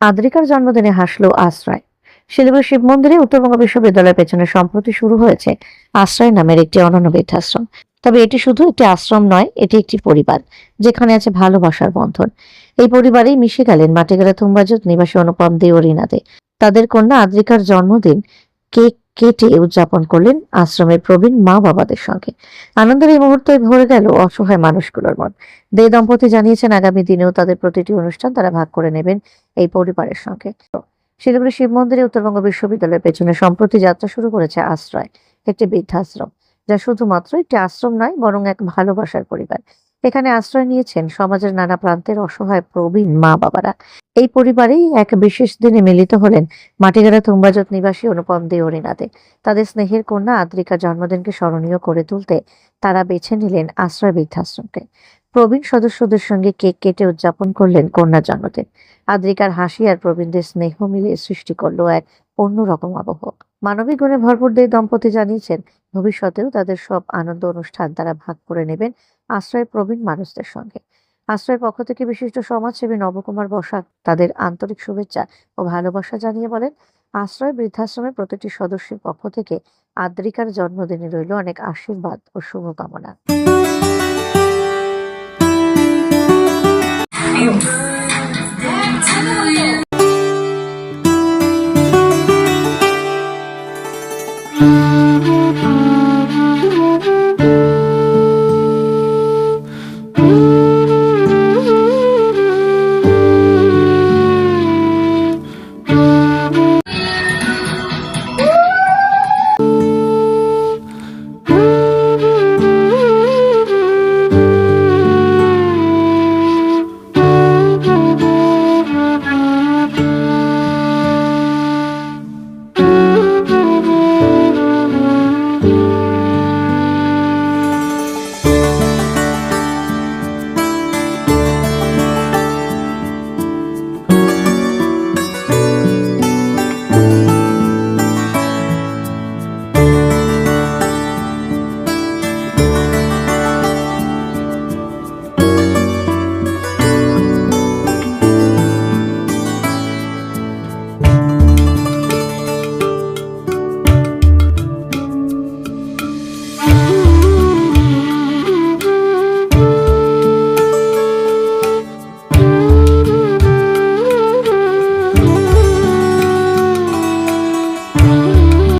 আদ্রিকার জন্মদিনে হাসলো আশ্রয়। শিলিগুড়ি শিব মন্দিরে উত্তরবঙ্গ বিশ্ববিদ্যালয়ের পেছনে সম্প্রতি শুরু হয়েছে আশ্রয় নামের একটি অনন্য বৃদ্ধাশ্রম। তবে এটি শুধু একটি আশ্রম নয়, এটি একটি পরিবার, যেখানে আছে ভালোবাসার বন্ধন। এই পরিবারেই মিশে গেলেন মাটিগাড়া তুম্বাজত নিবাসী অনুপম দে ও রীনা তাদের কন্যা আদ্রিকার জন্মদিন কেক কেটে উদযাপন করলেন আশ্রমের প্রবীণ মা বাবাদের সঙ্গে। আনন্দের এই মুহূর্তে ভরে গেল অসহায় মানুষগুলোর মন। দে দম্পতি জানিয়েছেন, আগামী দিনেও তাদের প্রতিটি অনুষ্ঠান তারা ভাগ করে নেবেন এই পরিবারের সঙ্গে। শিলিগুড়ি শিব মন্দিরে উত্তরবঙ্গ বিশ্ববিদ্যালয়ের পেছনে সম্প্রতি যাত্রা শুরু করেছে আশ্রয়, একটি বৃদ্ধাশ্রম। যা শুধুমাত্র একটি আশ্রম নয়, বরং এক ভালোবাসার পরিবার। এখানে আশ্রয় নিয়েছেন সমাজের নানা প্রান্তের অসহায় প্রবীণ মা বাবারা এই পরিবারেই এক বিশেষ দিনে মিলিত হলেন মাটিগাড়া তুম্বাজত নিবাসী অনুপম দে ও রীনা দে। তাদের স্নেহের কন্যা আদ্রিকার জন্মদিনকে স্মরণীয় করে তুলতে তারা বেছে নিলেন আশ্রয় বৃদ্ধাশ্রমকে। প্রবীণ সদস্যদের সঙ্গে কেক কেটে উদযাপন করলেন কন্যা জন্মদিন। আদ্রিকার হাসি আর প্রবীণদের স্নেহ মিলিয়ে সৃষ্টি করল এক অন্যরকম আবহ। মানবিক গুণে ভরপুর দিয়ে দম্পতি জানিয়েছেন, ভবিষ্যতেও তাদের সব আনন্দ অনুষ্ঠান তারা ভাগ করে নেবেন আশ্রয়ের প্রবীণ মানুষদের সঙ্গে। আশ্রয়ের পক্ষ থেকে বিশিষ্ট সমাজসেবী নবকুমার বসাক তাদের আন্তরিক শুভেচ্ছা ও ভালোবাসা জানিয়ে বলেন, আশ্রয় বৃদ্ধাশ্রমের প্রতিটি সদস্যের পক্ষ থেকে আদ্রিকার জন্মদিনে রইল অনেক আশীর্বাদ ও শুভকামনা।